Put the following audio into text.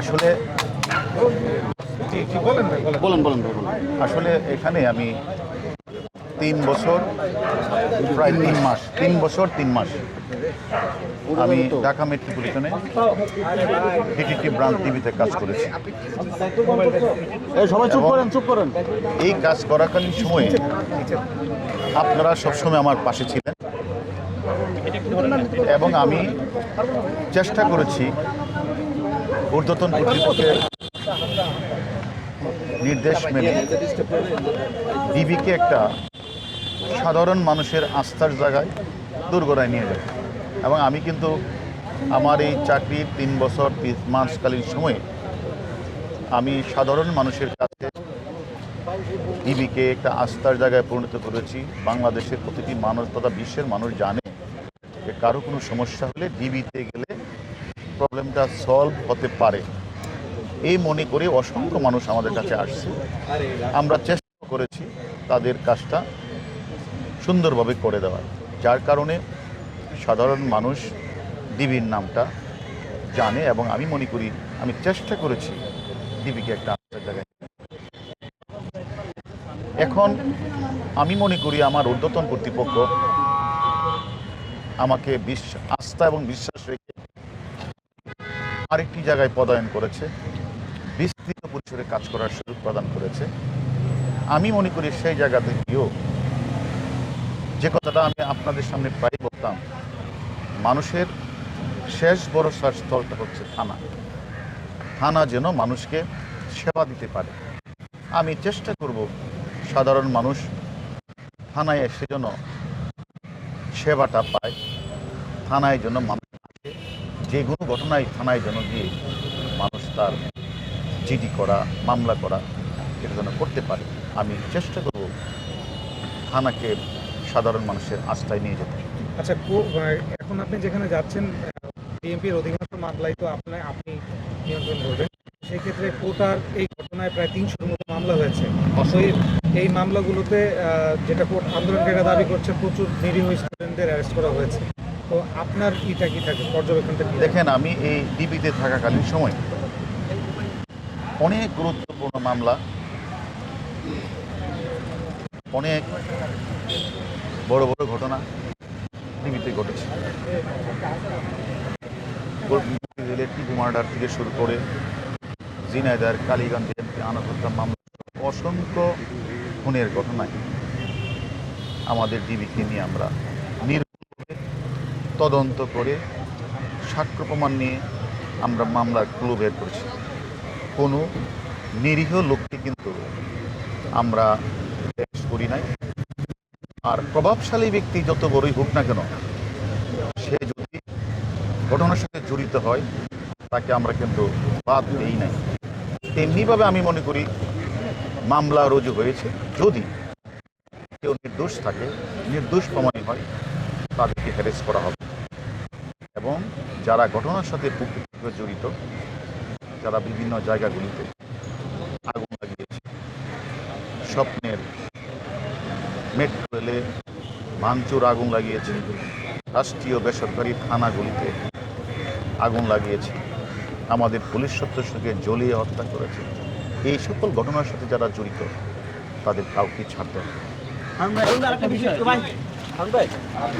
আসলে বলেন বলেন। আসলে এখানে আমি তিন বছর প্রায় তিন মাস তিন বছর তিন মাস আমি ঢাকা মেট্রোপলিটনে ডিটিটি ব্রাঞ্চ টিভিতে কাজ করেছি। সবাই চুপ করেন চুপ করেন। এই কাজ করাকালীন সময়ে আপনারা সবসময় আমার পাশে ছিলেন। এবং আমি চেষ্টা করেছি ঊর্ধ্বতন কর্তৃপক্ষের নির্দেশ মেনে ডিবিকে একটা সাধারণ মানুষের আস্থার জায়গায় দুর্গরায় নিয়ে যায়। এবং আমি কিন্তু আমার এই চাকরির তিন বছর, তিন মাসকালীন সময়ে আমি সাধারণ মানুষের কাছে ডিবিকে একটা আস্থার জায়গায় পরিণত করেছি। বাংলাদেশের প্রতিটি মানুষ তথা বিশ্বের মানুষ জানে যে কারও কোনো সমস্যা হলে ডিবিতে গেলে প্রবলেমটা সলভ হতে পারে। এই মনে করে অসংখ্য মানুষ আমাদের কাছে আসছে। আমরা চেষ্টা করেছি তাদের কাজটা সুন্দরভাবে করে দেওয়ার। যার কারণে সাধারণ মানুষ ডিবির নামটা জানে এবং আমি মনে করি, আমি চেষ্টা করেছি ডিবিকে একটা আস্থার জায়গায় এখন আমি মনে করি আমার ঊর্ধ্বতন কর্তৃপক্ষ আমাকে বিশ্বাস আস্থা এবং বিশ্বাস আরেকটি জায়গায় পদায়ন করেছে, বিস্তৃত পরিসরে কাজ করার সুযোগ প্রদান করেছে। আমি মনে করি সেই জায়গাতে গিয়েও যে কথাটা আমি আপনাদের সামনে প্রায় বলতাম, মানুষের শেষ ভরসার স্থলটা হচ্ছে থানা। থানা যেন মানুষকে সেবা দিতে পারে। আমি চেষ্টা করব সাধারণ মানুষ থানায় এসে যেন সেবাটা পায়, থানায় যেন মানুষ যে কোনো ঘটনায় থানায় যেন গিয়ে মানুষ তার জিডি করা মামলা করা এটা যেন করতে পারে আমি চেষ্টা করব থানাকে সাধারণ মানুষের আস্থায় নিয়ে যেতে। আচ্ছা আহ, এখন আপনি যেখানে যাচ্ছেন বিএনপির অধিকাংশ মামলাই তো আপনার আপনি নিয়ন্ত্রণ করবেন। সেই ক্ষেত্রে কোটার এই ঘটনায় প্রায় তিনশোর মতো মামলা হয়েছে। এই মামলাগুলোতে যেটা কোর্ট আন্দোলনকারীরা দাবি করছে প্রচুর নিরীহ স্টুডেন্টদের অ্যারেস্ট করা হয়েছে। তো আপনার ইটা কি থাকে? পর্যবেক্ষণটা দেখেন, আমি এই ডিবিতে থাকাকালীন সময় অনেক গুরুত্বপূর্ণ মামলা, অনেক বড় বড় ঘটনা ডিবিতে ঘটেছে। রেলের মার্ডার থেকে শুরু করে জিনাইদার কালীগঞ্জ এমপি আনহত্যা মামলা, অসংখ্য খুনের ঘটনায় আমাদের ডিবিকে নিয়ে আমরা তদন্ত করে সাক্ষ্য প্রমাণ নিয়ে আমরা মামলার ক্লু বের করছি। কোনো নিরীহ লোককে কিন্তু আমরা করি নাই। আর প্রভাবশালী ব্যক্তি যত বড়ই হোক না কেন, সে যদি ঘটনার সাথে জড়িত হয়, তাকে আমরা কিন্তু বাদ দিই নাই। তেমনিভাবে আমি মনে করি, মামলা রুজু হয়েছে। যদি কেউ নির্দোষ থাকে, নির্দোষ প্রমাণী হয়, তাদেরকে হ্যারেস করা হবে। এবং যারা ঘটনার সাথে জড়িত, যারা বিভিন্ন জায়গাগুলিতে আগুন লাগিয়েছে, স্বপ্নের মেট্রো রেলে ভাঙচুর আগুন লাগিয়েছে, রাষ্ট্রীয় বেসরকারি থানাগুলিতে আগুন লাগিয়েছে, আমাদের পুলিশ সদস্যকে জ্বলিয়ে হত্যা করেছে এই সকল ঘটনার সাথে যারা জড়িত, তাদের কাউকে ছাড়তে হবে।